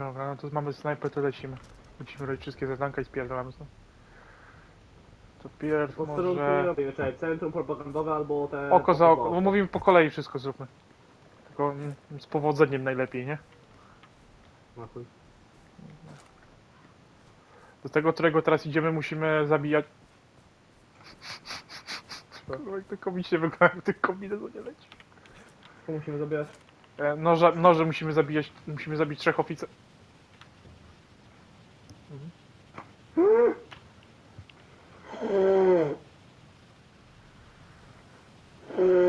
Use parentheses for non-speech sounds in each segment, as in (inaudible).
Dobra, no to mamy snajper, to lecimy. Musimy robić wszystkie zadanka i spierdalamy stąd. To pierw Posterunki może... robimy, czekaj, centrum propagandowe albo te... Oko za oko, bo mówimy po kolei wszystko zróbmy. Tylko mm, z powodzeniem najlepiej, nie? No chuj. Do tego, którego teraz idziemy, musimy zabijać... Kurwa, jak to komicznie wygląda, jak ten kombinezon nie leci. Co musimy zabierać? E, Noże, noże musimy zabijać, musimy zabić trzech oficerów.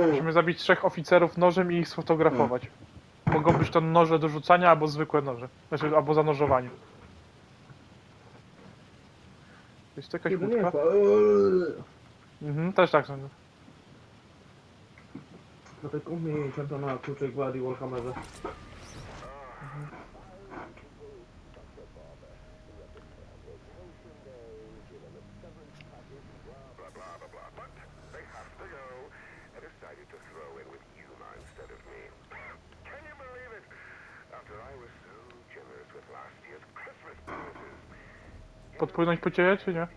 Musimy zabić trzech oficerów nożem i ich sfotografować. Mogą być to noże do rzucania albo zwykłe noże. Znaczy, albo zanurzowanie. Jest to jakaś łódka? Mhm, też tak sądzę. No to umie czempiona kluczej gwardii Warhammerze. Podpłynąć po ciebie, czy nie?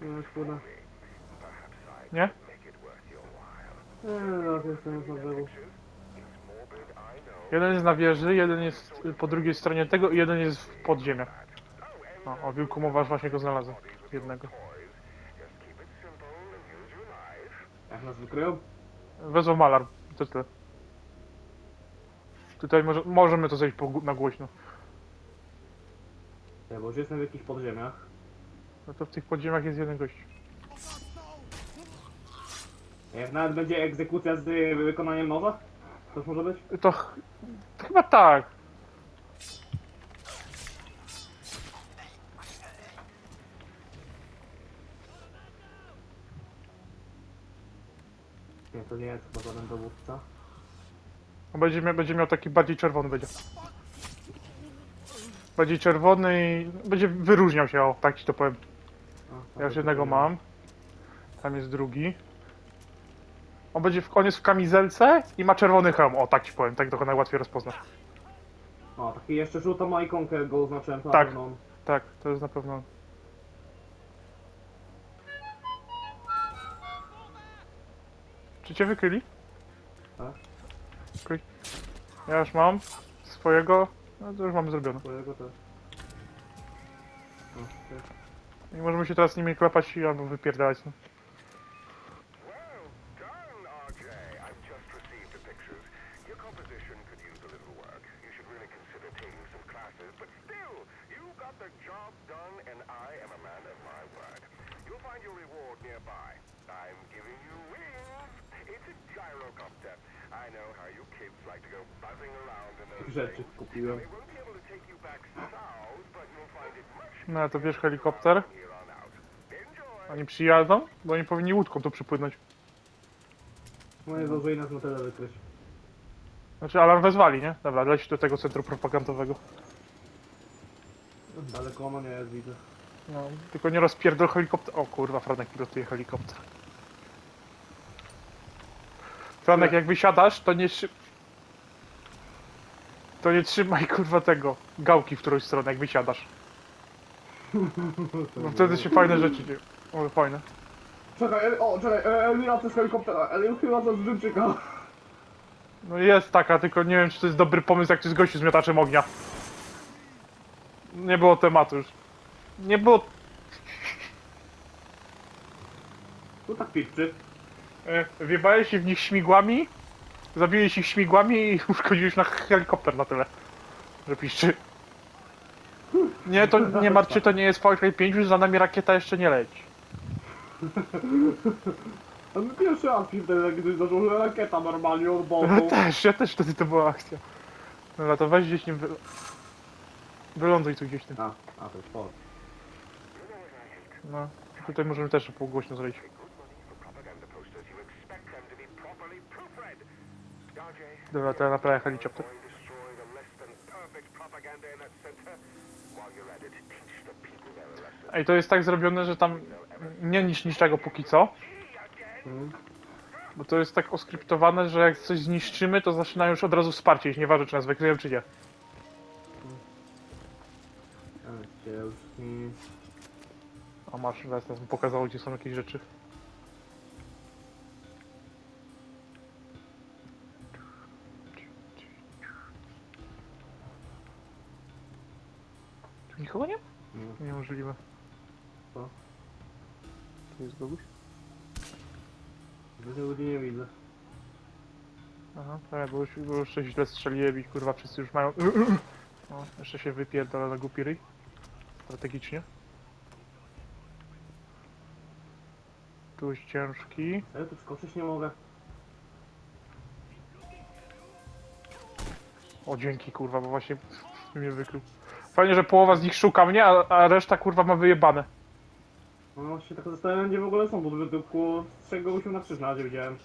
No perhaps I Nie? Eee, no to jestem już na brzegu. Jeden jest na wieży, jeden jest po drugiej stronie tego i jeden jest w podziemiach. O, o wilku mowa, właśnie go znalazłem. Jednego. Jak nas wykryją? Wezwał malarm, to tyle. Tutaj może, możemy to zejść po, na głośno. Nie, bo już jestem w jakichś podziemiach. No to w tych podziemiach jest jeden gość. Jak nawet będzie egzekucja z y, wykonaniem noża? To już może być? To, ch- to chyba tak. Nie, to nie jest chyba żaden dowódca. On będzie, mia- będzie miał taki bardziej czerwony będzie. Bardziej czerwony i będzie wyróżniał się, o, tak ci to powiem. Ja już jednego mam. Tam jest drugi. On będzie w, on jest w kamizelce i ma czerwony hełm. O, tak ci powiem, tak to najłatwiej rozpoznasz. O, taki jeszcze żółtą ma ikonkę, go oznaczyłem. na Tak. pewno. Tak, to jest na pewno. on. Czy cię wykryli? Tak. Okej. Ja już mam swojego. No to już mamy zrobione. Twojego też. O, ty. I możemy się teraz nimi klepać i albo wypierdalać. No. No to wiesz helikopter. Oni przyjadą, bo oni powinni łódką tu przypłynąć. No nie zdążyli nas na tyle wykryć. Znaczy alarm wezwali, nie? Dobra, leć do tego centrum propagandowego. Daleko ono nie jest, widzę. No, tylko nie rozpierdol helikopter. O kurwa, Franek pilotuje helikopter. Franek, jak wysiadasz, to nie szy... To nie trzymaj kurwa tego gałki w którąś stronę, jak wysiadasz. Bo wtedy się fajne rzeczy dzieją. O, fajne. Czekaj, El- o, czekaj, e, Elmira to z helikoptera, to z Dżymczyka. No jest taka, tylko nie wiem, czy to jest dobry pomysł, jak to jest gościu z miotaczem ognia. Nie było tematu już. Nie było... Tu tak piszczy. E, wjebałeś się w nich śmigłami, zabiłeś ich śmigłami i (laughs) uszkodziłeś na helikopter na tyle, że piszczy. Nie, to nie martwcie, to nie jest Far Cry 5, już za nami rakieta jeszcze nie leci. A my pierwszy raz piszczy, gdy zaczął rakieta normalnie od boku. Ja też, ja też wtedy to była akcja. Dobra, to weź gdzieś nim wy... Wyląduj tu gdzieś tym. A, a to jest port. No, tutaj możemy też półgłośno zrobić. Dobra, to ja naprawię helikopter. Ej, to jest tak zrobione, że tam nie niż niczego póki co. Mhm. Bo to jest tak oskryptowane, że jak coś zniszczymy, to zaczynają już od razu wsparcie iść, nieważne czy nas wykryją czy nie. A masz, zaraz pokazało, gdzie są jakieś rzeczy. Nikogo nie? No. Niemożliwe. Co? Tu jest kogoś? Ludzi nie widzę. Aha, tak, bo już, bo już się źle strzeliłem i kurwa wszyscy już mają... No, jeszcze się wypierdala na głupi ryj. Strategicznie. Tu jest ciężki. A ja tu skoczyć nie mogę. O dzięki kurwa, bo właśnie mnie wykrył. Fajnie, że połowa z nich szuka mnie, a, a reszta kurwa ma wyjebane. No właśnie tak zastanawiam gdzie w ogóle są, bo tylko z trzech gościów na krzyż na razie widziałem.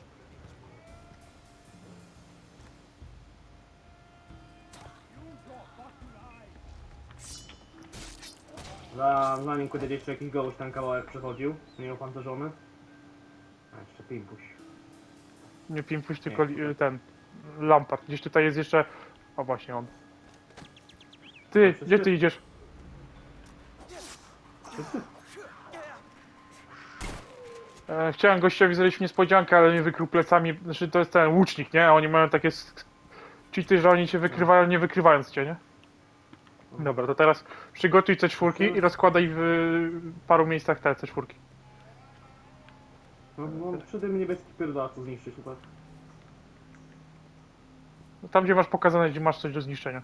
Za, zanim kiedyś jeszcze jakiś gość ten kawałek przechodził, nie opancerzony. A jeszcze pimpuś. Nie Pimpuś, tylko li- ten Lampard. Gdzieś tutaj jest jeszcze... O właśnie on. Ty, gdzie ty idziesz? E, chciałem gościowi zrobić niespodziankę, ale mnie wykrył plecami. Znaczy to jest ten łucznik, nie? Oni mają takie cheaty, że oni cię wykrywają, nie wykrywając cię, nie? Dobra, to teraz przygotuj C4 i rozkładaj w paru miejscach te C4. No, no przy tym niebieski pierdolaczu zniszczyć chyba. Tam gdzie masz pokazane, gdzie masz coś do zniszczenia.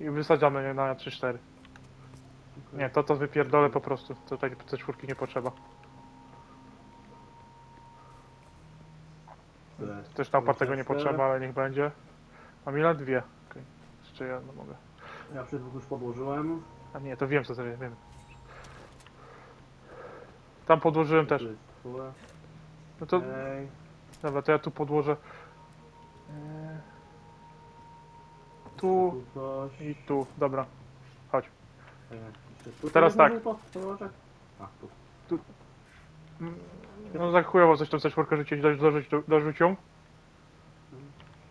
I wysadzamy je na 3-4. Nie, to to wypierdolę po prostu. To tak C4 nie potrzeba. Też na opartego nie potrzeba, ale niech będzie. Mam ile? Dwie. Okej. Jeszcze jedno mogę. Ja wszystko już podłożyłem. A nie, to wiem co zrobię, wiem. Tam podłożyłem też. No to, dobra, to ja tu podłożę. Tu coś. i tu, dobra. Chodź. Tu Teraz tak. A, tu. No za chujowo coś tą C4 rzucić, dorzuć, dorzuć, ją.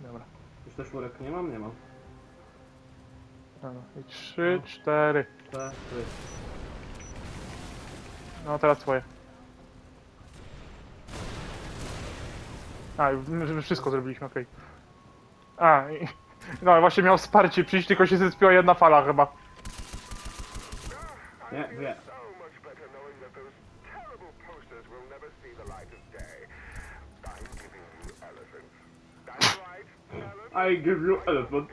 Dobra. Już też czwórek nie mam? Nie mam. dobra. I trzy, cztery. Cztery. No teraz twoje. A, już my wszystko zrobiliśmy, okej. A, i, no właśnie miał wsparcie przyjść, tylko się zespiła jedna fala chyba. Nie, elephant. I give you elephant.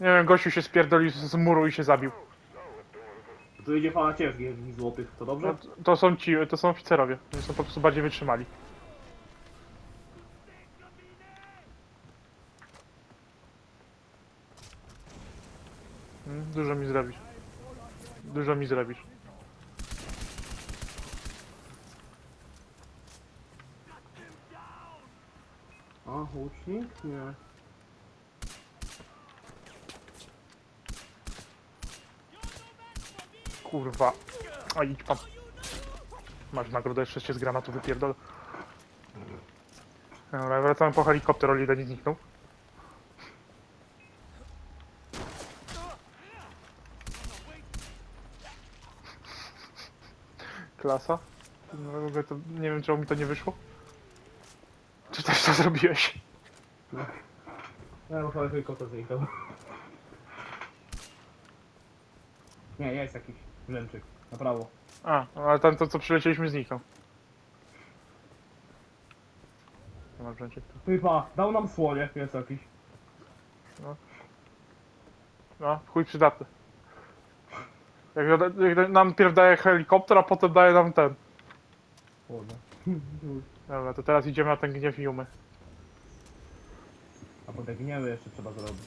Nie wiem, gościu się spierdolił z, muru i się zabił. Tu idzie fala ciężkich złotych, to dobrze? No, t- to są ci, to są oficerowie. Oni są po prostu bardziej wytrzymali. Dużo mi zrobisz. Dużo mi zrobisz. A, łucznik? Nie. Kurwa. A idź pan. Masz nagrodę, jeszcze się z granatu wypierdol. Dobra, wracamy po helikopter, o ile nie zniknął. Klasa. No, w ogóle to nie wiem, czemu mi to nie wyszło. Czy też to zrobiłeś? Ja muszę helikopter zniknął. Nie, jest jakiś rzęczyk. Na prawo. A, no, ale tam to, co przylecieliśmy, zniknął. Nie ma brzęczyk tu. Typa, dał nam słonie, jest jakiś. No, chuj przydatny. Jak, jak nam pierw daje helikopter, a potem daje nam ten. Słonie. Dobra, to teraz idziemy na ten gniew Jumy. A potem gniewy jeszcze trzeba zrobić.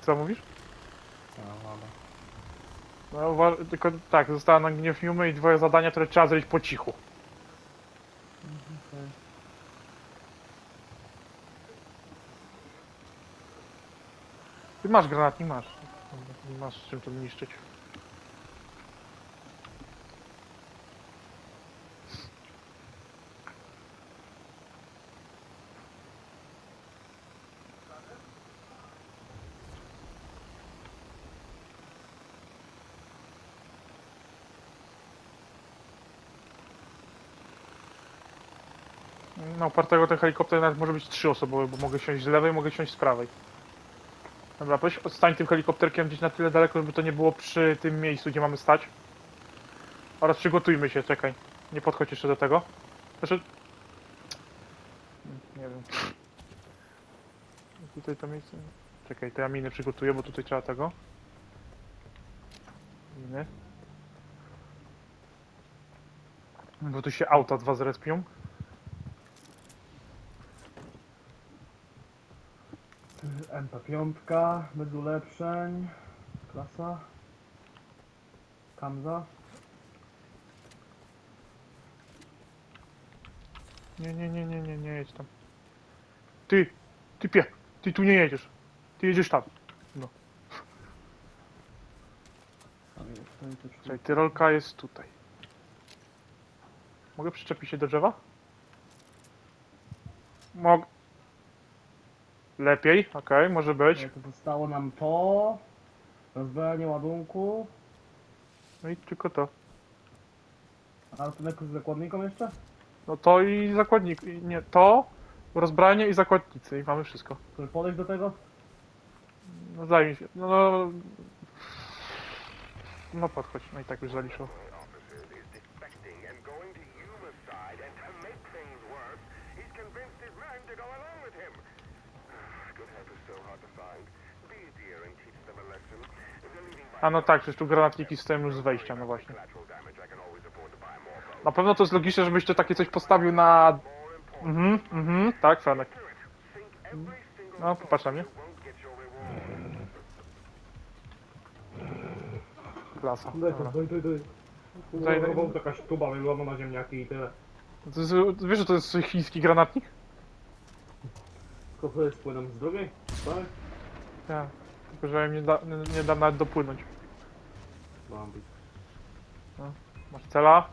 Co mówisz? No, uwa- tylko tak, została nam gniew Jumy i dwoje zadania, które trzeba zrobić po cichu. Ty masz granat, nie masz. Nie masz z czym to niszczyć. Na opartego ten helikopter nawet może być trzyosobowy, bo mogę siąść z lewej, mogę siąść z prawej. Dobra, weź odstań tym helikopterkiem gdzieś na tyle daleko, żeby to nie było przy tym miejscu, gdzie mamy stać. Oraz przygotujmy się, czekaj. Nie podchodź jeszcze do tego. Znaczy... Nie wiem. Tutaj to miejsce... Czekaj, to ja miny przygotuję, bo tutaj trzeba tego. Miny. Bo tu się auta dwa zrespią. MP5, bez ulepszeń. Klasa. Kamza. Nie, nie, nie, nie, nie, nie jedź tam. Ty, ty pie, ty tu nie jedziesz. Ty jedziesz tam. Czekaj, tyrolka jest tutaj. Mogę przyczepić się do drzewa? Mog... Lepiej, okej, może być. To zostało nam to. Rozbrojenie ładunku. No i tylko to. A to z zakładniką jeszcze? No to i zakładnik, i nie, to, rozbrajanie i zakładnicy i mamy wszystko. Chcesz podejść do tego? No zajmij się, no, no, no podchodź, no i tak już zaliczył. A no tak, przecież tu granatniki stoją już z wejścia, no właśnie. Na pewno to jest logiczne, żebyś to takie coś postawił na... Mhm, mhm, tak, Franek. No, popatrz na mnie. Klasa. Daj to, Dobra. daj, daj, daj. Daj, daj. Kurwa, jakaś tuba wygląda na ziemniaki i tyle. To jest, wiesz, że to jest chiński granatnik? Tylko jest płynem z drugiej? Tak? Ja. Tylko, że nie da, nie, nie da nawet dopłynąć. Bambi. Masz cela?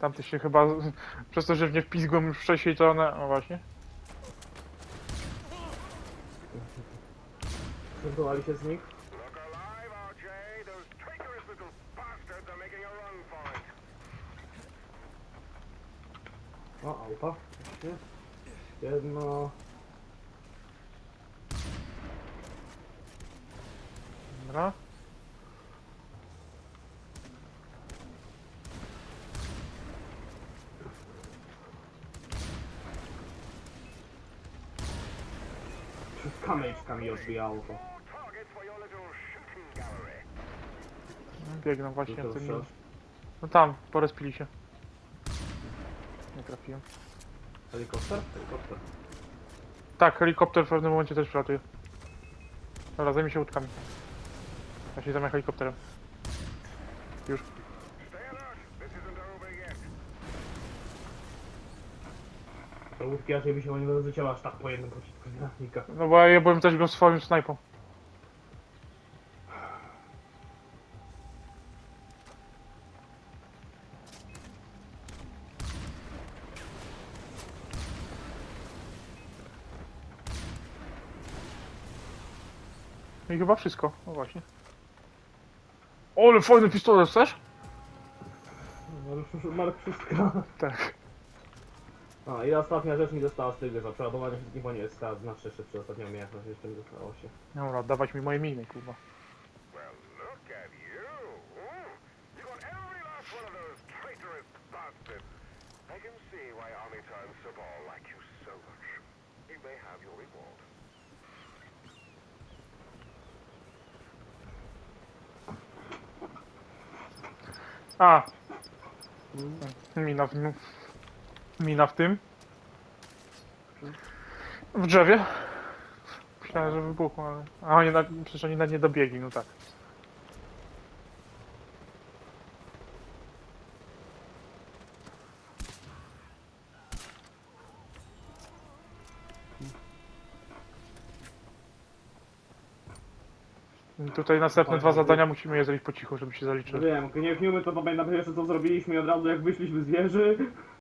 Tamty się chyba, przez to, że w nie wpizgłem już wcześniej, to one, o właśnie. Zbudowali się z nich? O, auta. Właśnie. Jedno. Dobra. Przez kamyczkami odbijało to. Biegną właśnie to tym. No tam, porozpili się. Nie trafiłem. Helikopter? Helikopter. Tak, helikopter w pewnym momencie też przelatuje. Dobra, zajmij się łódkami. Ja się zajmę helikopterem. Już. To łódki raczej by się nie rozleciały aż tak po jednym pocisku. No bo ja byłem też go swoim snajpą. Chyba wszystko, no właśnie. O, ale fajny pistolet, chcesz? No już Mark wszystko. Tak. A i ostatnia rzecz mi została z tego, za przeładowanie wszystkich, bo nie jest ta znaczy jeszcze przy ostatnią umiejętność, jeszcze mi zostało się. Dobra, dawać mi moje miny, kurwa. Well, look at you. Ooh, you got every last one of those traitorous bastards. I can see why Amitan Sabal like you so much. You may have your reward. A! Mina w, mina w tym. W drzewie. Myślałem, że wybuchło, ale... A oni na, przecież oni na nie dobiegli, no tak. Tutaj następne dwa zadania musimy je zrobić po cichu, żeby się zaliczyły. wiem, gniewniumy to pamiętam pierwsze co zrobiliśmy i od razu jak wyszliśmy z wieży.